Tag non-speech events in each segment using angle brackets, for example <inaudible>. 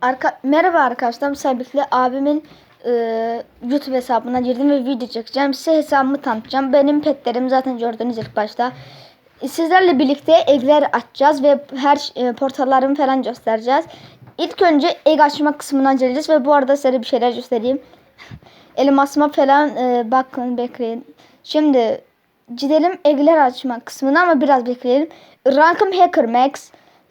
Arka Merhaba arkadaşlar. Sabit'le abimin e, YouTube hesabına girdim ve video çekeceğim. Size hesabımı tanıtacağım. Benim petlerim zaten gördünüz ilk başta. Sizlerle birlikte egler açacağız ve her e, portallarımı falan göstereceğiz. İlk önce egg açma kısmına geleceğiz ve bu arada size bir şeyler göstereyim. <laughs> Elmasıma falan e, bakın bekleyin. Şimdi gidelim egler açma kısmına ama biraz bekleyelim. Rankım Hacker Max.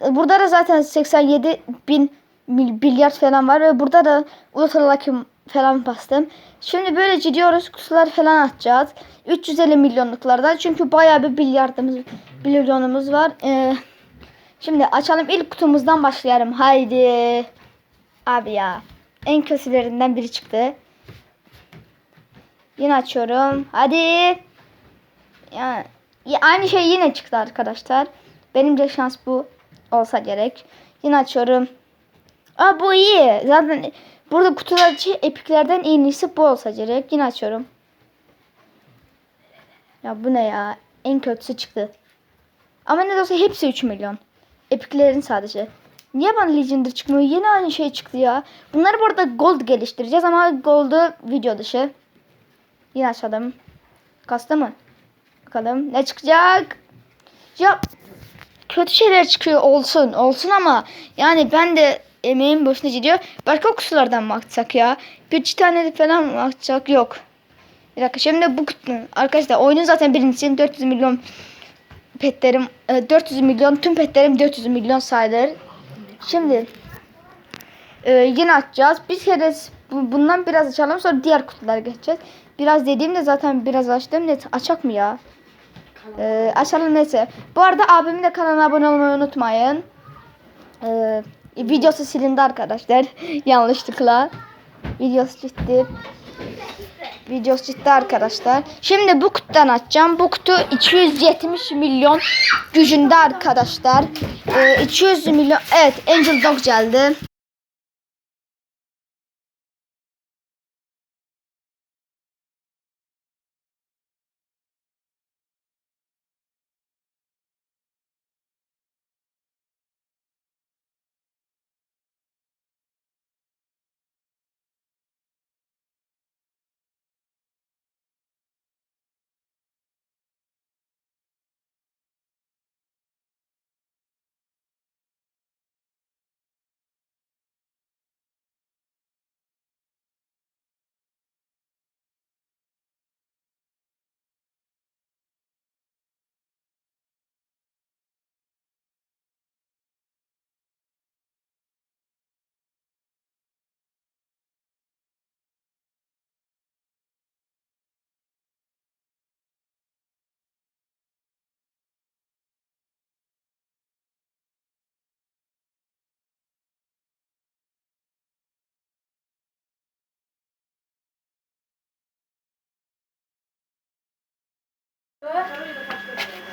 Burada da zaten 87 bin mil- bilyar falan var ve burada da ultra lucky falan bastım. Şimdi böyle gidiyoruz kutular falan atacağız. 350 milyonluklardan çünkü bayağı bir bilyardımız milyonumuz var. Ee, şimdi açalım ilk kutumuzdan başlayalım. Haydi. Abi ya. En kötülerinden biri çıktı. Yine açıyorum. Hadi. Yani ya aynı şey yine çıktı arkadaşlar. Benim de şans bu olsa gerek. Yine açıyorum. Aa bu iyi. Zaten burada kutular için epiklerden en iyisi bu olsa gerek. Yine açıyorum. Ya bu ne ya? En kötüsü çıktı. Ama ne de olsa hepsi 3 milyon. Epiklerin sadece. Niye bana Legendary çıkmıyor? Yine aynı şey çıktı ya. Bunları bu arada gold geliştireceğiz ama gold'u video dışı. Yine açalım. Kastı mı? Bakalım ne çıkacak? Ya kötü şeyler çıkıyor olsun olsun ama yani ben de emeğim boşuna gidiyor. Başka kutulardan mı atsak ya? Bir iki tane falan mı atsak? Yok. Bir dakika şimdi bu kutu. Arkadaşlar oyunun zaten birincisi 400 milyon petlerim e, 400 milyon tüm petlerim 400 milyon sayılır. Şimdi e, yine açacağız. Bir kere bu- bundan biraz açalım sonra diğer kutulara geçeceğiz. Biraz dediğimde zaten biraz açtım. Ne açak mı ya? Ee, açalım neyse. Bu arada abimin de kanalına abone olmayı unutmayın. Ee, videosu silindi arkadaşlar. <laughs> Yanlışlıkla. Videosu gitti. Videosu gitti arkadaşlar. Şimdi bu kutudan açacağım. Bu kutu 270 milyon gücünde arkadaşlar. Ee, 200 milyon. Evet Angel Dog geldi.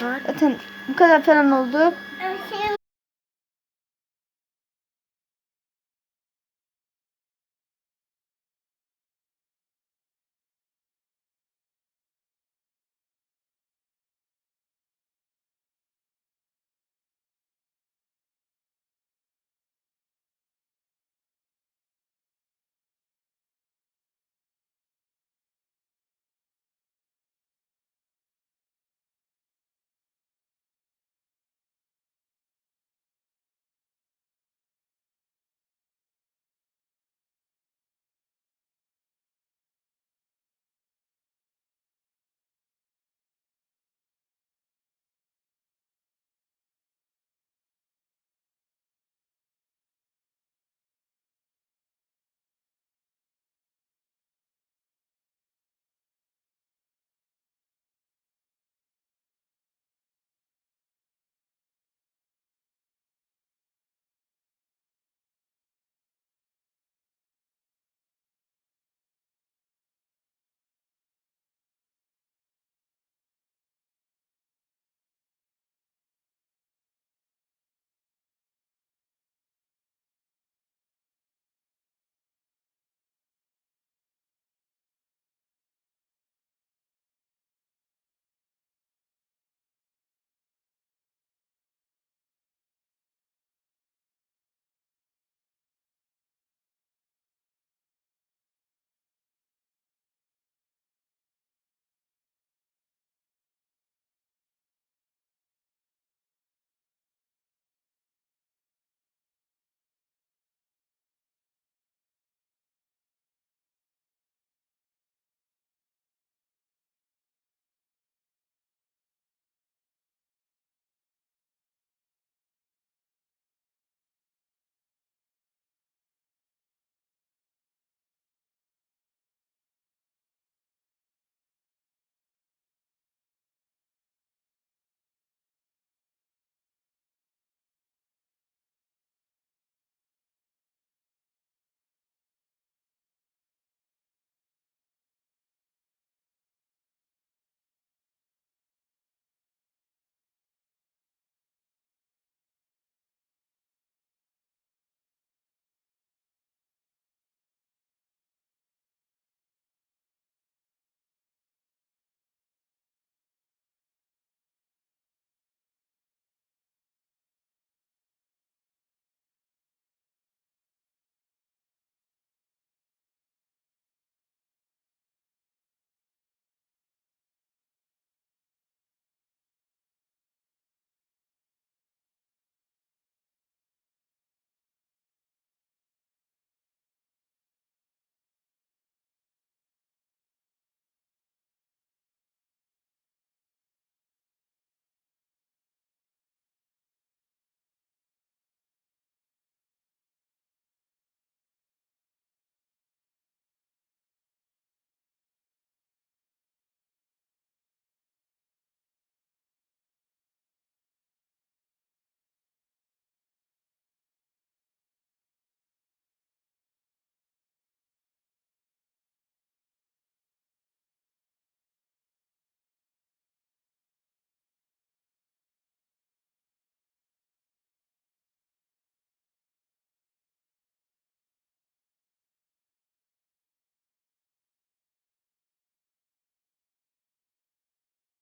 Zaten bu kadar falan oldu.